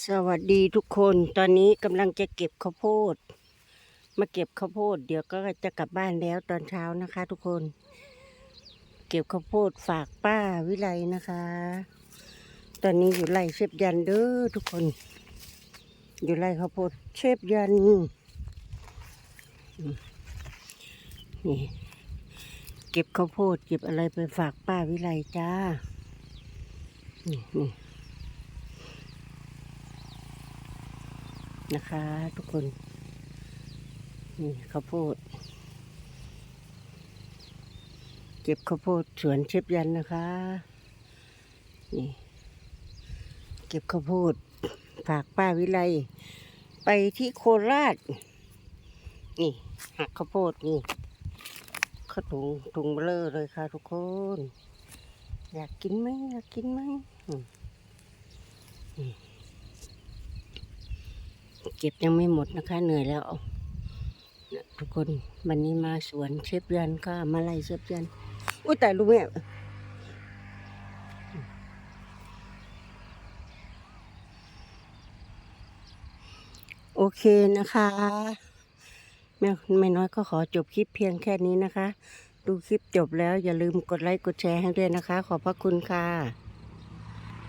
สวัสดีทุกคนตอนนี้กำลังจะเก็บข้าวโพด มาเก็บข้าวโพด เดี๋ยวก็จะกลับบ้านแล้วตอนเช้านะคะ ทุกคน เก็บข้าวโพดฝากป้าวิไลนะคะ ตอนนี้อยู่ไร่เชฟยันเด้อทุกคน อยู่ไร่ข้าวโพดเชฟยันนี่เก็บข้าวโพด เก็บอะไรไปฝากป้าวิไลจ้านี่นี่ นะคะทุกคน นี่ข้าวโพด เก็บข้าวโพดสวนเชฟยันนะคะ นี่ เก็บข้าวโพดฝากป้าวิไลไปที่โคราช นี่หักข้าวโพดนี่ข้าวถุงถุงเบลอเลยค่ะทุกคน อยากกินไหมอยากกินไหมอืมอืม เก็บยังไม่หมดนะคะ เหนื่อยแล้วทุกคนวันนี้มาสวนเชฟยันก็มาไล่เชฟยันอุ้ยแต่รู้ไหมโอเคนะคะ แม่แม่น้อยก็ขอจบคลิปเพียงแค่นี้นะคะ ดูคลิปจบแล้วอย่าลืมกดไลค์กดแชร์ให้ด้วยนะคะ ขอบพระคุณค่ะ